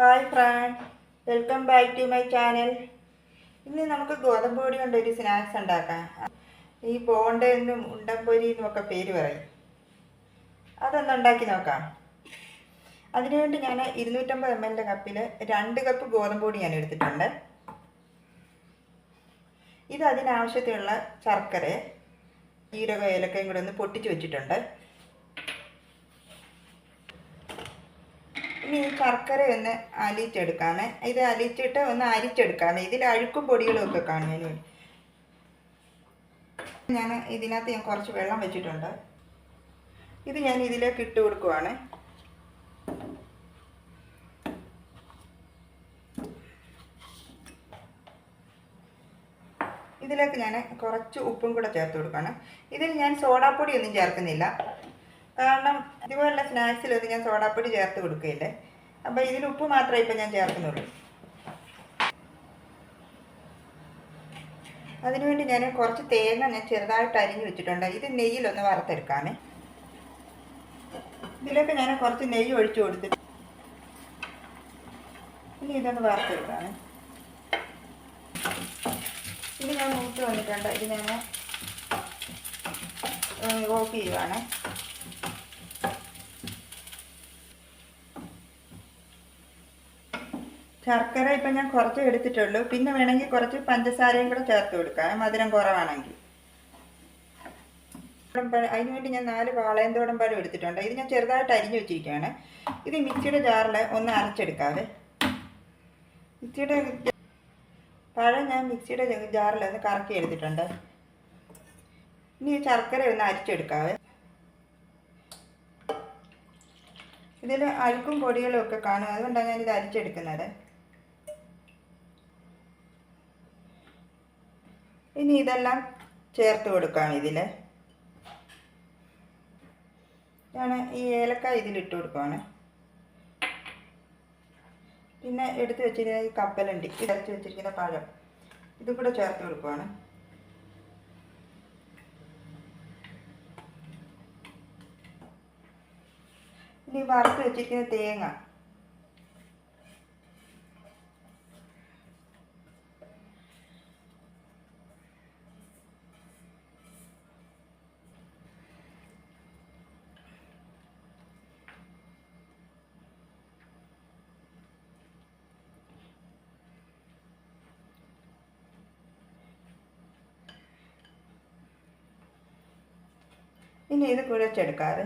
Hi friend welcome back to my channel. ഇന്ന് നമുക്ക് ഗോതമ്പ് പൊടി കൊണ്ട് ഒരു സ്നാക്സ് ഉണ്ടാക്കാം. ഈ ബോണ്ട എന്നും ഉണ്ടംപൊരി എന്നും ഒക്കെ പേര് പറയും. അതൊന്ന് ഉണ്ടാക്കി നോക്കാം. അതിനുവേണ്ടി ഞാൻ ഇരുന്നൂറ്റമ്പത് എം എല്ലിന്റെ കപ്പിൽ രണ്ട് കപ്പ് ഗോതമ്പ് പൊടി ഞാൻ എടുത്തിട്ടുണ്ട്. ഇത് അതിനാവശ്യത്തിനുള്ള ശർക്കര ജീരകം ഏലക്കയും കൂടെ ഒന്ന് പൊട്ടിച്ച് വെച്ചിട്ടുണ്ട്. ഇനി ഈ ശർക്കര ഒന്ന് അലിച്ചെടുക്കാമേ. ഇത് അലിച്ചിട്ട് ഒന്ന് അരിച്ചെടുക്കാമേ. ഇതിൽ അഴുക്കും പൊടികളും ഒക്കെ ഞാൻ ഇതിനകത്ത് ഞാൻ കുറച്ച് വെള്ളം വെച്ചിട്ടുണ്ട്. ഇത് ഞാൻ ഇതിലേക്ക് ഇട്ട് കൊടുക്കുവാണ്. ഇതിലേക്ക് ഞാൻ കുറച്ച് ഉപ്പും കൂടെ ചേർത്ത് കൊടുക്കണം. ഇതിൽ ഞാൻ സോഡാപ്പൊടി ഒന്നും ചേർക്കുന്നില്ല. കാരണം ഇതുപോലുള്ള സ്നാക്സിലൊന്നും ഞാൻ സോഡാപ്പൊടി ചേർത്ത് കൊടുക്കുകയില്ലേ അപ്പോൾ ഇതിൽ ഉപ്പ് മാത്രമേ ഇപ്പം ഞാൻ ചേർക്കുന്നുള്ളൂ. അതിനുവേണ്ടി ഞാൻ കുറച്ച് തേങ്ങ ഞാൻ ചെറുതായിട്ട് അരിഞ്ഞു വെച്ചിട്ടുണ്ട്. ഇത് നെയ്യിലൊന്ന് വറുത്തെടുക്കാമേ. ഇതിലൊക്കെ ഞാൻ കുറച്ച് നെയ്യ് ഒഴിച്ചു കൊടുത്തിട്ട് ഇനി ഇതൊന്ന് വറുത്തെടുക്കാമേ. ഇത് ഞാൻ മൂത്ത് വന്നിട്ടുണ്ട്. ഇത് ഞാൻ ഓഫ് ചെയ്യുവാണ്. ശർക്കര ഇപ്പം ഞാൻ കുറച്ച് എടുത്തിട്ടുള്ളൂ. പിന്നെ വേണമെങ്കിൽ കുറച്ച് പഞ്ചസാരയും കൂടെ ചേർത്ത് കൊടുക്കാം. മധുരം കുറവാണെങ്കിൽ. അതിന് വേണ്ടി ഞാൻ നാല് വാളയം പഴം എടുത്തിട്ടുണ്ട്. ഇത് ഞാൻ ചെറുതായിട്ട് അരിഞ്ഞു വെച്ചിരിക്കുകയാണ്. ഇത് മിക്സിയുടെ ജാറിൽ ഒന്ന് അരച്ചെടുക്കാതെ മിക്സിയുടെ പഴം ഞാൻ മിക്സിയുടെ ജാറിൽ ഒന്ന് കറക്കി എടുത്തിട്ടുണ്ട്. ഇനി ശർക്കര ഒന്ന് അരിച്ചെടുക്കാവേ. ഇതിൽ അഴുക്കും പൊടികളും ഒക്കെ കാണും. അതുകൊണ്ടാണ് ഞാനിത് അരിച്ചെടുക്കുന്നത്. ഇനി ഇതെല്ലാം ചേർത്ത് കൊടുക്കാം ഇതിൽ ഞാൻ ഈ ഏലക്ക ഇതിലിട്ട് കൊടുക്കുവാണ്. പിന്നെ എടുത്ത് വെച്ചിരിക്കുന്ന ഈ കപ്പലുണ്ട് ഇതരച്ച് വെച്ചിരിക്കുന്ന പഴം ഇതും കൂടെ ചേർത്ത് കൊടുക്കുവാണ്. ഇനി വറുത്ത് വെച്ചിരിക്കുന്ന തേങ്ങ ഇനി ഇത് കുഴച്ചെടുക്കാതെ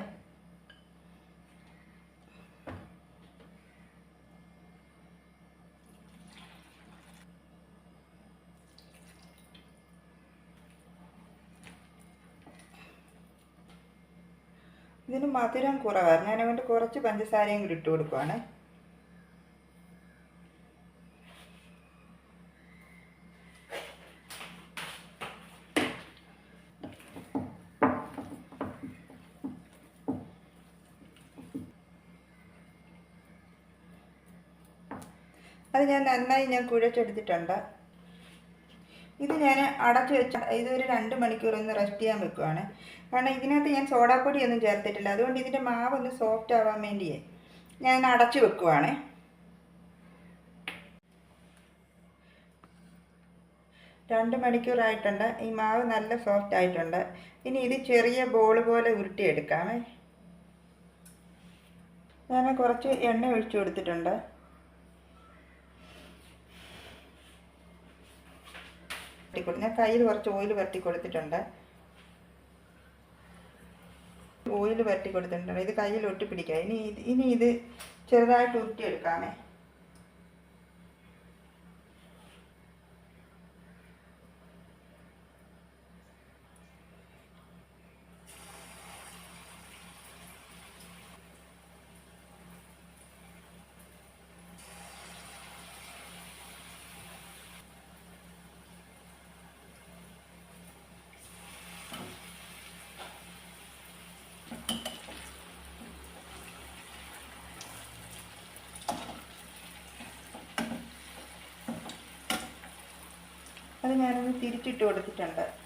ഇതിന് മധുരം കുറവാണ് ഞാൻ അതുകൊണ്ട് കുറച്ച് പഞ്ചസാരയും കൂടി ഇട്ട് കൊടുക്കുവാണ്. അത് ഞാൻ നന്നായി ഞാൻ കുഴച്ചെടുത്തിട്ടുണ്ട്. ഇത് ഞാൻ അടച്ചു വെച്ച ഇതൊരു രണ്ട് മണിക്കൂർ ഒന്ന് റെസ്റ്റ് ചെയ്യാൻ വെക്കുവാണ്. കാരണം ഇതിനകത്ത് ഞാൻ സോഡാപ്പൊടി ഒന്നും ചേർത്തിട്ടില്ല. അതുകൊണ്ട് ഇതിന്റെ മാവ് ഒന്ന് സോഫ്റ്റ് ആവാൻ വേണ്ടിയേ ഞാൻ അടച്ചു വെക്കുവാണ്. രണ്ട് മണിക്കൂറായിട്ടുണ്ട് ഈ മാവ് നല്ല സോഫ്റ്റ് ആയിട്ടുണ്ട്. ഇനി ഇത് ചെറിയ ബോൾ പോലെ ഉരുട്ടിയെടുക്കാമേ. ഞാൻ കുറച്ച് എണ്ണ ഒഴിച്ചു കൊടുത്തിട്ടുണ്ട്. ഞാൻ കയ്യിൽ കുറച്ച് ഓയിൽ വരട്ടി കൊടുത്തിട്ടുണ്ട് ഓയിൽ വരട്ടി കൊടുത്തിട്ടുണ്ട് ഇത് കയ്യിൽ ഒട്ടിപ്പിടിക്കുക ഇനി ഇത് ഇനി ഇത് ചെറുതായിട്ട് ഉരുട്ടിയെടുക്കാമേ അത് ഞാനൊന്ന് തിരിച്ചിട്ട് കൊടുത്തിട്ടുണ്ട്.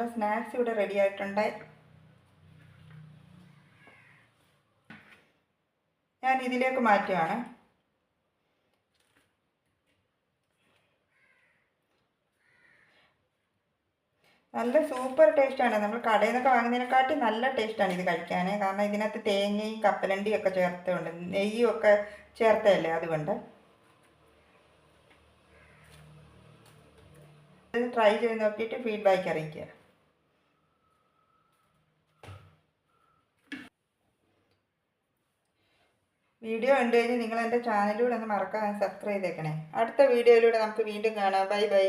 നമ്മുടെ സ്നാക്സ് ഇവിടെ റെഡി ആയിട്ടുണ്ട്. ഞാൻ ഇതിലേക്ക് മാറ്റുകയാണ് നല്ല സൂപ്പർ ടേസ്റ്റാണ് നമ്മൾ കടയിൽ നിന്നൊക്കെ വാങ്ങുന്നതിനെക്കാട്ടി നല്ല ടേസ്റ്റാണ് ഇത് കഴിക്കാൻ. കാരണം ഇതിനകത്ത് തേങ്ങയും കപ്പലണ്ടിയും ഒക്കെ ചേർത്തുണ്ട് നെയ്യും ഒക്കെ ചേർത്തതല്ലേ അതുകൊണ്ട്. ട്രൈ ചെയ്ത് നോക്കിയിട്ട് ഫീഡ്ബാക്ക് അറിയിക്കുക. വീഡിയോ കണ്ടു കഴിഞ്ഞ് നിങ്ങൾ എന്റെ ചാനലിലൂടെ ഒന്ന് മറക്കാതെ സബ്സ്ക്രൈബ് ചെയ്തേക്കണേ. അടുത്ത വീഡിയോയിലൂടെ നമുക്ക് വീണ്ടും കാണാം. Bye bye.